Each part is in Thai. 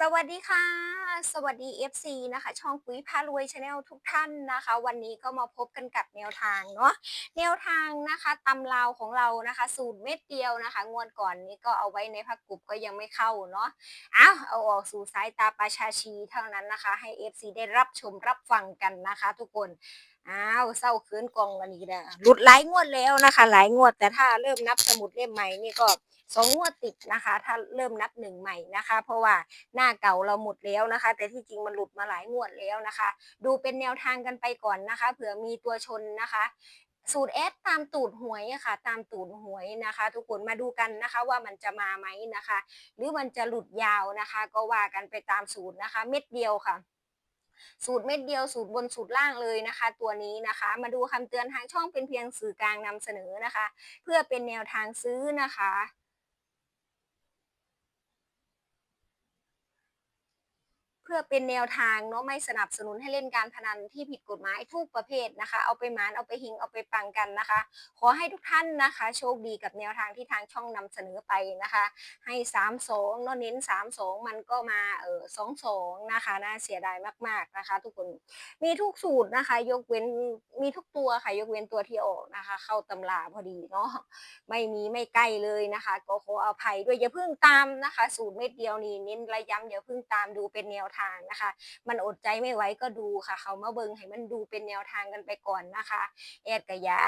สวัสดีค่ะ สวัสดี FC นะคะ ช่องปุ๋ยพารวยชาแนลทุกท่านนะคะ วันนี้ก็มาพบกันกับแนวทางเนาะแนวทางนะคะตำราวของเรานะคะ สูตรเม็ดเดียวนะคะ งวดก่อนนี้ก็เอาไว้ในพักกลุ่มก็ยังไม่เข้าเนาะเอาเอาออกสู่สายตาประชาชีเท่านั้นนะคะ ให้ FC ได้รับชมรับฟังกันนะคะ ทุกคน อ้าวเศร้าคืนกองวันนี้นะหลุดหลายงวดแล้วนะคะ หลายงวด แต่ถ้าเริ่มนับสมุดเล่มใหม่นี่ก็สองงวดติดนะคะ ถ้าเริ่มนับหนึ่งใหม่นะคะ เพราะว่าหน้าเก่าเราหมดแล้วนะคะ แต่ที่จริงมันหลุดมาหลายงวดแล้วนะคะ ดูเป็นแนวทางกันไปก่อนนะคะ เผื่อมีตัวชนนะคะ สูตรแอดตามตูดหวยอะค่ะ ตามตูดหวยนะคะ ทุกคนมาดูกันนะคะว่ามันจะมาไหมนะคะ หรือมันจะหลุดยาวนะคะ ก็ว่ากันไปตามสูตรนะคะ เม็ดเดียวค่ะ สูตรเม็ดเดียวสูตรบนสูตรล่างเลยนะคะ ตัวนี้นะคะ มาดูคำเตือนทางช่องเป็นเพียงสื่อกลางนำเสนอนะคะ เพื่อเป็นแนวทางซื้อนะคะ พื่อเป็นแนวทางเนาะไม่สนับสนุนให้เล่นการพนันที่ผิดกฎหมายทุกประเภทนะคะ เอาไปหมานเอาไปหิงเอาไปปังกันนะคะ ขอให้ทุกท่านนะคะ โชคดีกับแนวทางที่ทางช่องนำเสนอไปนะคะ ให้สามสองเนาะเน้นสามสองมันก็มาเออสองสองนะคะน่าเสียดายมากๆนะคะ ทุกคนมีทุกสูตรนะคะ ยกเว้นมีทุกตัวค่ะ ยกเว้นตัวที่ออกนะคะ เข้าตำราพอดีเนาะไม่มีไม่ใกล้เลยนะคะ ก็ขออภัยด้วยอย่าเพิ่งตามนะคะ สูตรเม็ดเดียวนี่เน้นระย้ำอย่าเพิ่งตามดูเป็นแนวทางนะคะ มันอดใจไม่ไหวก็ดูค่ะ เขามาเบิงให้มันดูเป็นแนวทางกันไปก่อนนะคะแอดก็อยา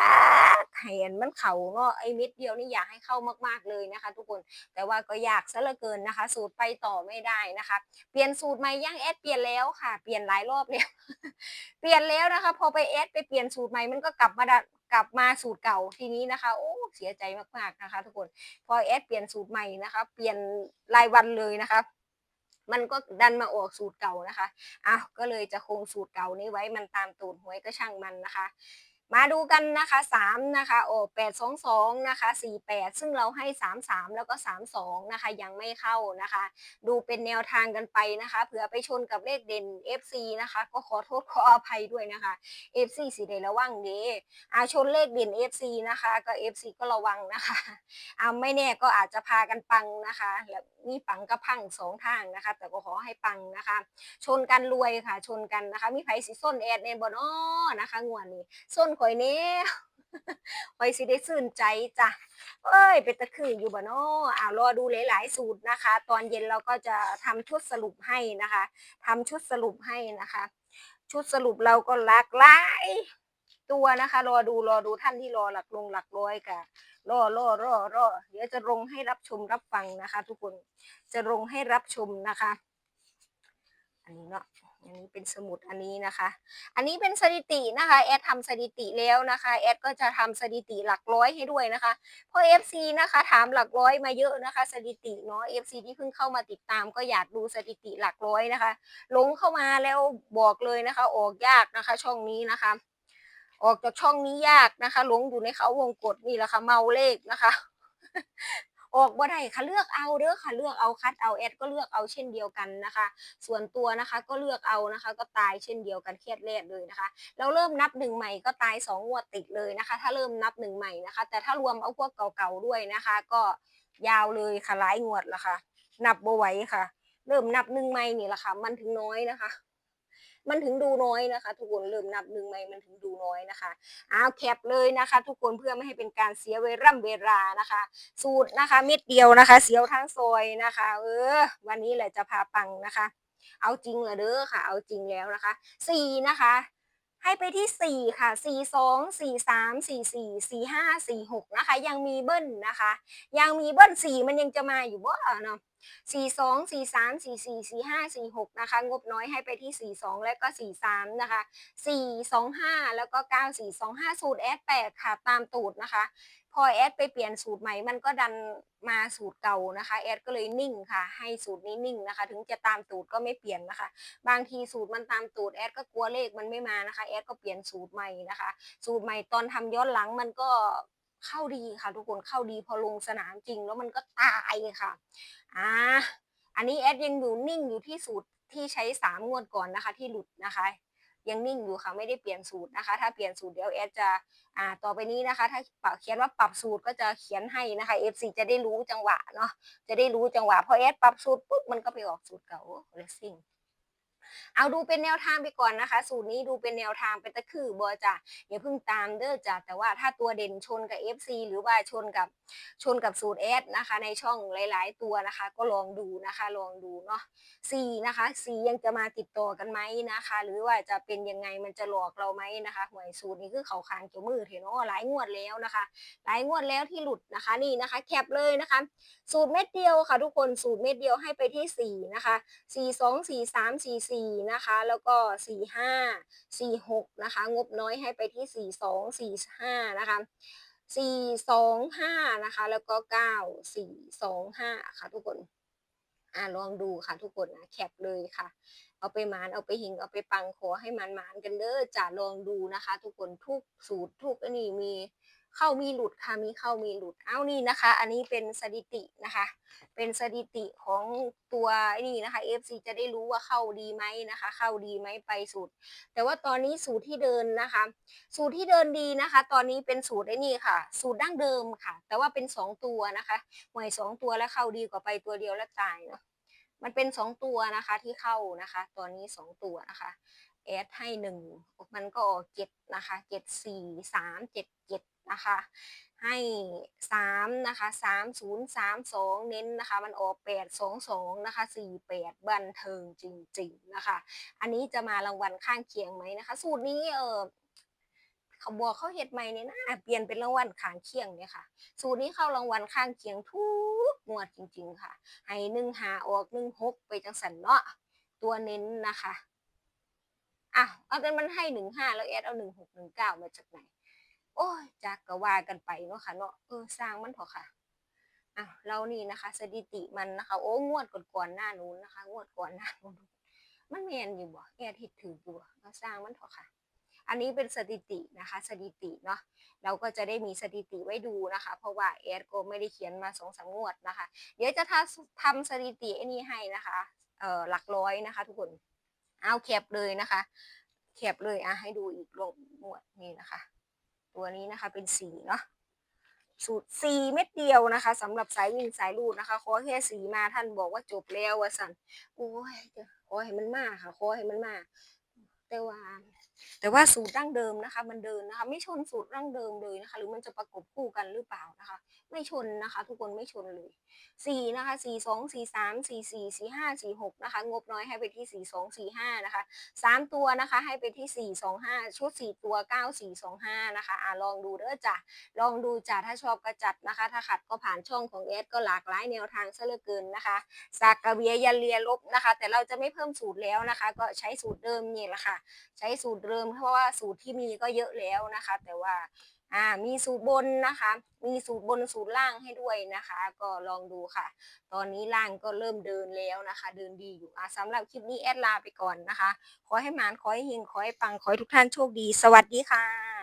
กให้อันมันเขาเนาะไอ้ม็ดเดียวนี่อยากให้เข้ามากๆเลยนะคะ ทุกคนแต่ว่าก็อยากซะเหลือเกินนะคะ สูตรไปต่อไม่ได้นะคะ เปลี่ยนสูตรใหม่ยังแอดเปลี่ยนแล้วค่ะ เปลี่ยนหลายรอบแล้วเปลี่ยนแล้วนะคะ พอไปแอดไปเปลี่ยนสูตรใหม่มันก็กลับมาดักลับมาสูตรเก่าทีนี้นะคะโอ้เสียใจมากๆนะคะ ทุกคนพอแอดเปลี่ยนสูตรใหม่นะคะ เปลี่ยนรายวันเลยนะคะ มันก็ดันมาออกสูตรเก่านะคะอ้าวก็เลยจะคงสูตรเก่านี้ไว้มันตามตูดหวยก็ช่างมันนะคะ มาดูกันนะคะสามนะคะโอ้แปดสองสองนะคะสี่แปดซึ่งเราให้สามสามแล้วก็สามสองนะคะยังไม่เข้านะคะ ดูเป็นแนวทางกันไปนะคะเผื่อไปชนกับเลขเด่น FC นะคะ ก็ขอโทษขออภัยด้วยนะคะ FC สีเดระวังเด้อาชนเลขเด่น FC นะคะก็ FC ก็ระวังนะคะอาไม่แน่ก็อาจจะพากันปังนะคะแล้วนี่ปังกับพังสองทางนะคะ แต่ก็ขอให้ปังนะคะ ชนกันรวยค่ะ ชนกันนะคะ มีไผสิส้นแอดในบอนอนะคะงวนนี้ส้นขอยเนี้ข่อยสิได้ซื่นใจจ้ะเอ้ยเป็นตะคืออยู่บ่เนาะอ่ารอดูหลาย ๆ สูตรนะคะ ตอนเย็นเราก็จะทำชุดสรุปให้นะคะทำชุดสรุปให้นะคะ ชุดสรุปเราก็หลากหลายตัวนะคะ รอดูรอดูท่านที่รอหลักลงหลักร้อยค่ะรอรอรอรอเดี๋ยวจะลงให้รับชมรับฟังนะคะ ทุกคนจะลงให้รับชมนะคะ อันนี้เนาะ อันนี้เป็นสมุดอันนี้นะคะ อันนี้เป็นสถิตินะคะแอดทำสถิติแล้วนะคะแอดก็จะทำสถิติหลักร้อยให้ด้วยนะคะ เพราะ FC นะคะถามหลักร้อยมาเยอะนะคะ สถิติเนาะ FC ที่เพิ่งเข้ามาติดตาม ก็อยากดูสถิติหลักร้อยนะคะลงเข้ามาแล้วบอกเลยนะคะ ออกยากนะคะ ช่องนี้นะคะ ออกจากช่องนี้ยากนะคะหลงอยู่ในเขาวงกฏนี่แหละค่ะเมาเลขนะคะ ออกบ่ได้ค่ะเลือกเอาเด้อค่ะเลือกเอาคัดเอาแอดก็เลือกเอาเช่นเดียวกันนะคะ ส่วนตัวนะคะก็เลือกเอานะคะ ก็ตายเช่นเดียวกันเครียดแรกเลยนะคะแล้วเริ่มนับหนึ่งใหม่ก็ตายสองงวดติดเลยนะคะ ถ้าเริ่มนับหนึ่งใหม่นะคะ แต่ถ้ารวมเอาพวกเก่าๆด้วยนะคะ ก็ยาวเลยค่ะหลายงวดละค่ะ นับบ่ไหวค่ะ เริ่มนับหนึ่งใหม่นี่แหละค่ะ มันถึงน้อยนะคะ มันถึงดูน้อยนะคะ ทุกคนเริ่มนับหนึ่งไหมมันถึงดูน้อยนะคะอ้าวแคปเลยนะคะ ทุกคนเพื่อไม่ให้เป็นการเสียเวลาเวลานะคะ สูตรนะคะ เม็ดเดียวนะคะ เสียวทั้งซอยนะคะ เออ วันนี้แหละจะพาปังนะคะ เอาจริงเหรอเด้อค่ะ เอาจริงแล้วนะคะสี่นะคะ ให้ไปที่ 4 ค่ะ 4 2 4 3 4 4 4 5 4 6 นะคะ ยังมีเบิ้ลนะคะ ยังมีเบิ้ล4 มันยังจะมาอยู่บ่เนาะ4 2 4 3 4 4 4 5 4 6 นะคะ งบน้อยให้ไปที่ 4 2 และก็ 4 3 นะคะ 4 2 5 แล้วก็ 9 4 2 5 สูตร S8 ค่ะ ตามตูดนะคะ พอแอดไปเปลี่ยนสูตรใหม่ มันก็ดันมาสูตรเก่านะคะแอดก็เลยนิ่งค่ะ ให้สูตรนี้นิ่งนะคะ ถึงจะตามตูดก็ไม่เปลี่ยนนะคะ บางทีสูตรมันตามตูดแอดก็กลัวเลขมันไม่มานะคะแอดก็เปลี่ยนสูตรใหม่นะคะ สูตรใหม่ตอนทำย้อนหลังมันก็เข้าดีค่ะ ทุกคนเข้าดีพอลงสนามจริง แล้วมันก็ตายค่ะอ่าอันนี้แอดยังอยู่นิ่งอยู่ที่สูตรที่ใช้สามงวดก่อนนะคะ ที่หลุดนะคะ ยังนิ่งอยู่ค่ะไม่ได้เปลี่ยนสูตรนะคะ ถ้าเปลี่ยนสูตรเดี๋ยวแอดจะอ่าต่อไปนี้นะคะ ถ้าเขียนว่าปรับสูตรก็จะเขียนให้นะคะ FC จะได้รู้จังหวะเนาะจะได้รู้จังหวะพอแอดปรับสูตรปุ๊บมันก็ไปออกสูตรเก่าเลสซิ่ง เอาดูเป็นแนวทางไปก่อนนะคะ สูตรนี้ดูเป็นแนวทางเป็นตะคือบอจ้ะอย่าเพิ่งตามเด้อจ้ะแต่ว่าถ้าตัวเด่นชนกับ FC หรือว่าชนกับชนกับสูตรแอดนะคะ ในช่องหลาย ๆ ตัวนะคะ ก็ลองดูนะคะลองดูเนาะซีนะคะซียังจะมาติดต่อกันไหมนะคะ หรือว่าจะเป็นยังไงมันจะหลอกเราไหมนะคะหวยสูตรนี้คือเขาคางเกี่ยวมือเห็นว่าหลายงวดแล้วนะคะ หลายงวดแล้วที่หลุดนะคะนี่นะคะแคปเลยนะคะ สูตรเม็ดเดียวค่ะ ทุกคนสูตรเม็ดเดียวให้ไปที่สี่นะคะสี่สองสี่สามสี่สี่นะคะแล้วก็สี่ห้าสี่หกนะคะงบน้อยให้ไปที่สี่สองสี่ห้านะคะสี่สองห้านะคะแล้วก็เก้าสี่สองห้าค่ะทุกคนอ่าลองดูค่ะทุกคนนะแคปเลยค่ะ เอาไปหมานเอาไปหิงเอาไปปังขอให้มันหมานกันเด้อจะลองดูนะคะ ทุกคนทุกสูตรทุกอันนี้มี เข้ามีหลุดค่ะมีเข้ามีหลุด เอานี่นะคะ อันนี้เป็นสถิตินะคะ เป็นสถิติของตัวนี่นะคะ FC จะได้รู้ว่าเข้าดีไหมนะคะ เข้าดีไหมไปสูตร แต่ว่าตอนนี้สูตรที่เดินนะคะ สูตรที่เดินดีนะคะ ตอนนี้เป็นสูตรไอ้นี่ค่ะ สูตรดั้งเดิมค่ะ แต่ว่าเป็นสองตัวนะคะหวยสองตัวแล้วเข้าดีกว่าไปตัวเดียวแล้วตายเนาะมันเป็นสองตัวนะคะที่เข้านะคะ ตอนนี้สองตัวนะคะแอดให้หนึ่งมันก็ออกเจ็ดนะคะเจ็ดสี่สามเจ็ดเจ็ด นะคะ ให้สามนะคะสามศูนย์สามสองเน้นนะคะมันออกแปดสองสองนะคะสี่แปดบันเทิงจริง ๆนะคะ อันนี้จะมารางวัลข้างเคียงไหมนะคะ สูตรนี้เออขาบอกเขาเห็ดใหม่เนี่ยนะเปลี่ยนเป็นรางวัลข้างเคียงเนี่ยค่ะ สูตรนี้เข้ารางวัลข้างเคียงทุกงวดจริง ๆ ค่ะ ให้หนึ่งหาออกหนึ่งหกไปจังสันเนาะตัวเน้นนะคะอะเอาแต่มันให้หนึ่งห้าแล้วแอดเอาหนึ่งหกหนึ่งเก้ามาจากไหน โอ้ยจากก็ว่ากันไปเนาะค่ะเนาะเออสร้างมันเถอะค่ะอะเรานี่นะคะสถิติมันนะคะ โอ้งวดก่อนๆหน้านู้นนะคะ งวดก่อนหน้านู้นมันแมนอยู่บ่แอดเห็ดถืออยู่บ่เราสร้างมันเถอะค่ะ อันนี้เป็นสถิตินะคะ สถิติเนาะเราก็จะได้มีสถิติไว้ดูนะคะ เพราะว่าแอดก็ไม่ได้เขียนมาสองสามงวดนะคะ เดี๋ยวจะทำสถิติไอ้นี้ให้นะคะเอ่อหลักร้อยนะคะ ทุกคนเอาแคปเลยนะคะแคปเลยอะให้ดูอีกลงงวดนี่นะคะ ตัวนี้นะคะเป็นสีเนาะสูตรสีเม็ดเดียวนะคะสำหรับสายวิ่งสายรูดนะคะขอแค่สีมาท่านบอกว่าจบแล้ววะสันโอ้ยขอให้มันมากค่ะขอให้มันมากแต่ว่าแต่ว่าสูตรดั้งเดิมนะคะ มันเดินนะคะ ไม่ชนสูตรดั้งเดิมเลยนะคะ หรือมันจะประกบคู่กันหรือเปล่านะคะ ไม่ชนนะคะ ทุกคนไม่ชนเลยสี่นะคะสี่สองสี่สามสี่สี่สี่ห้าสี่หกนะคะงบน้อยให้ไปที่สี่สองสี่ห้านะคะสามตัวนะคะให้ไปที่สี่สองห้าชุดสี่ตัวเก้าสี่สองห้านะคะอ่าลองดูเด้อจ้ะลองดูจ้ะถ้าชอบก็จัดนะคะ ถ้าขัดก็ผ่านช่องของเอสก็หลากหลายแนวทางซะเหลือเกินนะคะสากกระเบียยันเลียลบนะคะ แต่เราจะไม่เพิ่มสูตรแล้วนะคะ ก็ใช้สูตรเดิมนี่แหละค่ะ ใช้สูตรเดิมเพราะว่าสูตรที่มีก็เยอะแล้วนะคะ แต่ว่า อ่ามีสูตรบนนะคะ มีสูตรบนสูตรล่างให้ด้วยนะคะ ก็ลองดูค่ะ ตอนนี้ล่างก็เริ่มเดินแล้วนะคะ เดินดีอยู่อ่าสำหรับคลิปนี้แอดลาไปก่อนนะคะ ขอให้หมานขอให้เฮงขอให้ปังขอให้ทุกท่านโชคดี สวัสดีค่ะ